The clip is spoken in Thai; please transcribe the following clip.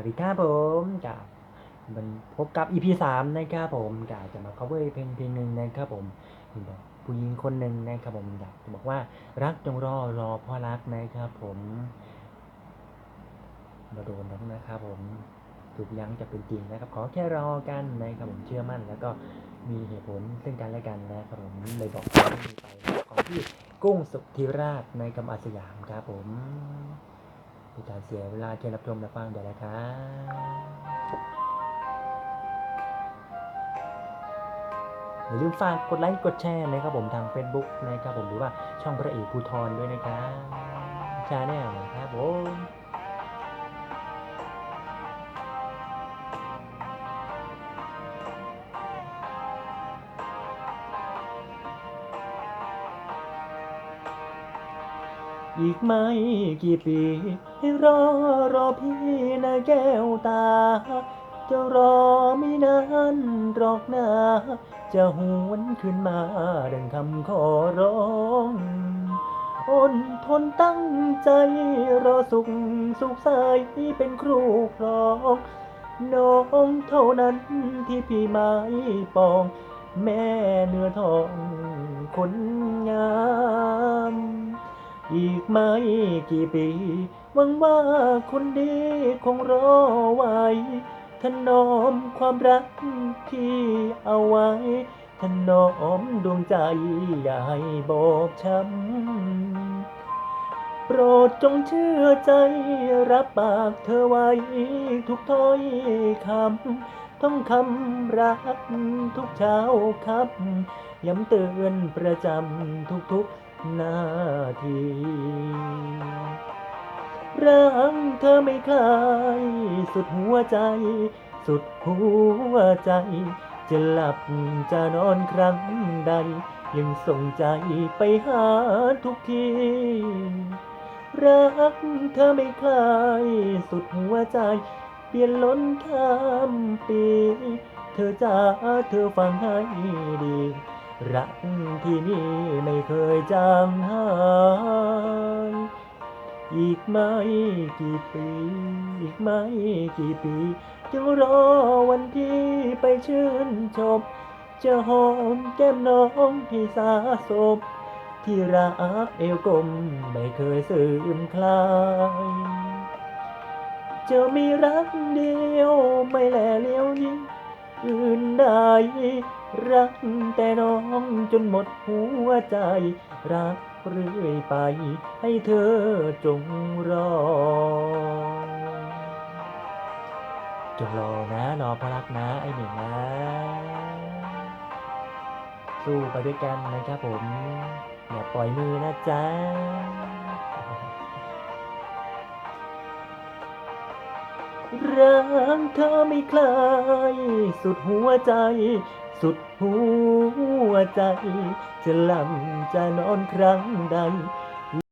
วัสดีครับผมกับมันพบกับ EP สามนะครับผมกาจะมา cover เพลงเพลงหนึ่งนะครับผมผู้หญิงคนหนึ่งนะครับผมอยากจะบอกว่ารักจงรอรอพ่อรักนะครับผมมาโดนแล้วนะครับผมถูกยั้งจะเป็นจริงนะครับขอแค่รอกันนะครับผมเชื่อมั่น แล้วก็มีเหตุผลซึ่งกันและกันนะครับผมเลยบอกไปของที่กุ้งสุธิราชในกำอาสยามครับผม เป็นการเสียเวลาเชิญรับชมและฟังเดี๋ยวนะครับอย่าลืมฝากกดไลค์กดแชร์นะครับผมทาง Facebook นะครับผมหรือว่าช่องพระเอกภูทรด้วยนะครับชาแนลนะครับผม อีกไม่กี่ปี ให้รอรอพี่นะแก้วตา จะรอไม่นานหรอกนะจะหวนขึ้นมาดังคำขอร้องอดทนตั้งใจรอสุขสุขใสเป็นครูครองน้องเท่านั้นที่พี่ไม้ปอง แม่เนื้อทองคนงาม อีกไม่กี่ปี หวังว่าคนดีคงรอไว้ถนอมความรักที่เอาไว้ถนอมดวงใจอย่าให้บอบช้ำ โปรดจงเชื่อใจรับปากเธอไว้ทุกถ้อยคำต้องคำรักทุกเช้าครับ ย้ำเตือนประจำทุกๆ นาทีรักเธอไม่คลายสุดหัวใจ สุดหัวใจ จะหลับจะนอนครั้งใด ยังส่งใจไปหาทุกทีรักเธอไม่คลายสุดหัวใจ เปลี่ยนล้นข้ามปี เธอจ้าเธอฟังให้ดี รักที่นี่ไม่เคยจางหายอีกไม่กี่ปี อีกไม่กี่ปี จะรอวันที่ไปชื่นชม จะหอมแก้มน้องให้สาสบที่รักเอวกลมไม่เคยสืมคลายจะมีรักเดียวไม่แลเลี้ยวยิ่ง อื่นใดรักแต่น้องจนหมดหัวใจ รักเรื่อยไป ให้เธอจงรอ จงรอนะรอพระรักนะไอ้หนึ่งนะ สู้ไปด้วยกันนะครับผม อย่าปล่อยมือนะจ๊ะ รักเธอไม่คลายสุดหัวใจ สุดหัวใจ จะหลังจะนอนครั้งใด